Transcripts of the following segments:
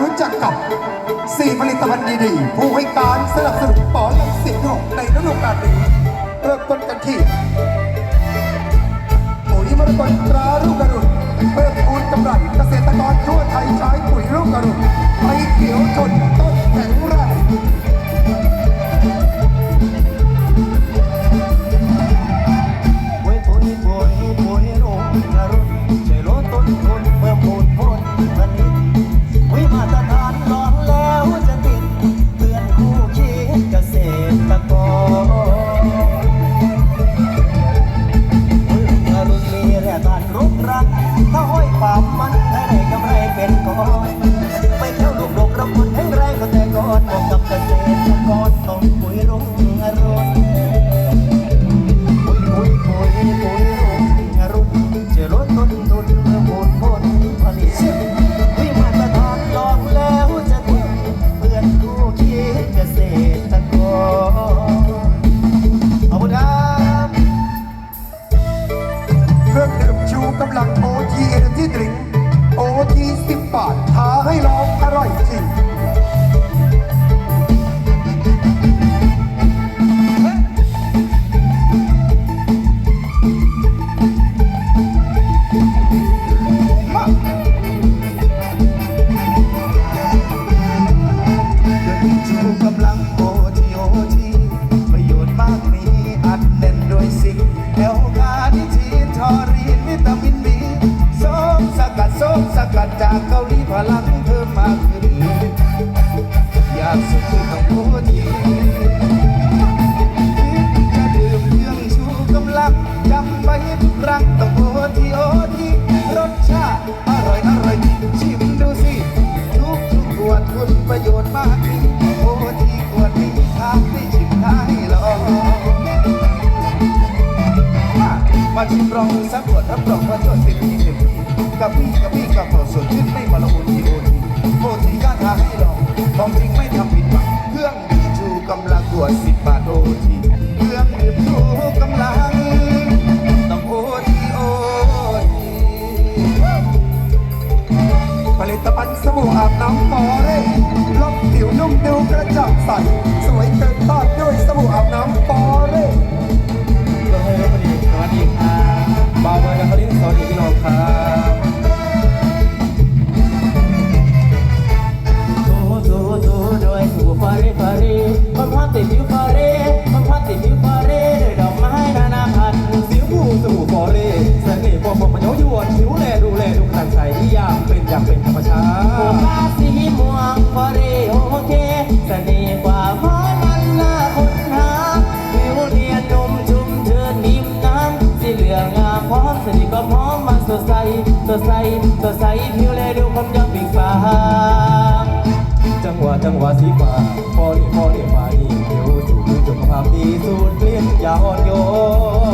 รู้จักกับสี่ผลิตภัณฑ์ดีๆ ผู้ให้การสนับสนุนปอลังสิตของในฤดูกาลนี้เริ่มต้นกันที่ปุ๋ยมรกตตราลูกกระดุนเพิ่มพูนกำไรเกษตรกรทั่วไทยใช้ปุ๋ยลูกกระดุนไปเขียวจนากเกาหลีพลังเพิ่มมากขึ้นอยากสุดที่ต้องโอทีจะดื่มเครื่องชูกำลังจำไว้ทุกครั้งต้องโอทีโอทีรสชาติอร่อยอร่อยจริงชิมดูสิทุกทุกขวดคุณประโยชน์มากมีโอทีขวดนี้ทางได้ชิมได้ลองมาชิมลองสักขวดรับรองว่าช่วยเกับพี่กับพี่กับเราสดชื่นไม่มาละโอทีโอทีโอทีกล้าท้าให้ลองของจริงไม่ทำผิดหวังเครื่องดื่มชูกำลังขวดสิบบาทโอทีเครื่องดื่มชูกำลังต้องโอทีโอทีผลิตภัณฑ์สบู่อาบน้ำฟอเร่ลบผิวนุ่มดูกระจ่างใสสวยเกินต้ หวะสีฟ้าพอเรียกมาดีเดี๋ยวสูงสุขภาพดีสูตรเลี้ยงอย่าอ่อนโยน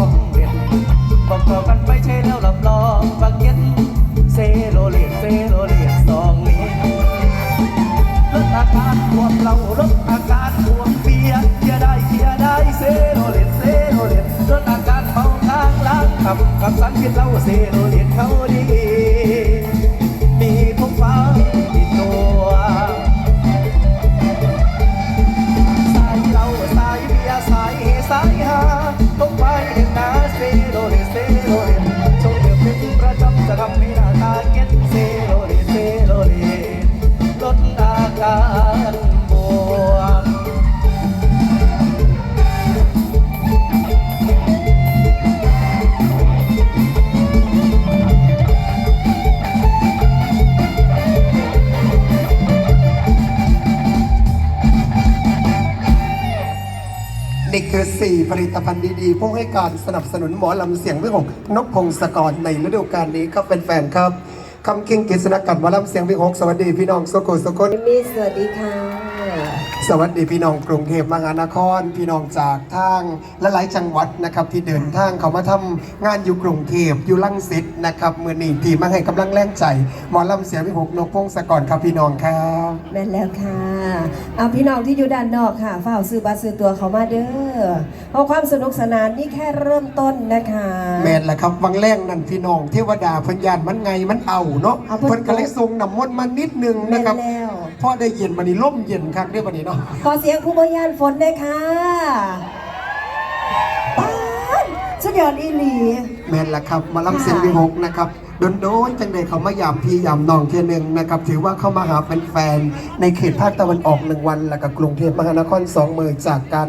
องดีของเด็ดบอกต่อกันไปใช่แล้วรับรองบักเก็ตเซโรเลตเซโรเลตสองนี้ลดอาการปวดเราลดอาการปวดเบียร์เบียร์ได้เบียร์ได้เซโรเลตเซโรเลตลดอาการเมาทางล้างขับขับสันพิษเราเซโรเลตเขาดี คือ 4 ผลิตภัณฑ์ดีๆ ผู้ให้การสนับสนุนหมอลำเสียงเรื่องของนกพงศกรในฤดูกาลนี้ครับแฟนๆครับคำคิงกิษณกัดหมอลำเสียงวิหกสวัสดีพี่น้องสุโขสุคนมิสสวัสดีค่ะ สวัสดีพี่น้องกรุงเทพมหานคร พี่น้องจากทางและหลายจังหวัดนะครับที่เดินทางเขามาทำงานอยู่กรุงเทพอยู่ลังสิตนะครับมือนี้ที่มาให้กำลังแรงใจหมอลำเสียงวิหกนกพงศกรครับพี่น้องครับแม่นแล้วค่ะเอาพี่น้องที่อยู่ด้านนอกค่ะฝ้ากซื้อบัตรซื้อตัวเขามาเด้อเพราะความสนุกสนานนี่แค่เริ่มต้นนะคะ แมนแหละครับวังแรงนั่นพี่น้องเทวดาเพันยานมันไงมันเอาเนาะเอาเพิ่นเพิ่นก็เลยทรงน้ำมนต์มานิดนึงแม่นะนครับแล้ว พอได้เย็นบันนี้ล่มเย็นครับเรียกบันนี้เนาะขอเสียงผู้บริยานฝนได้วยค่ะป๊าดสุดยอดอีหลี แมนแหละครับหมาลำค่ะเสียงวิหกนะครับโดนโดนๆจังใดเขามายามพี่ยามน้องเทียหนึงนะครับ ถือว่าเข้ามาหาแฟนๆในเขตภาคตะวันออกหนึ่งวัน แล้วก็กรุงเทพมหานครสองมือจากการ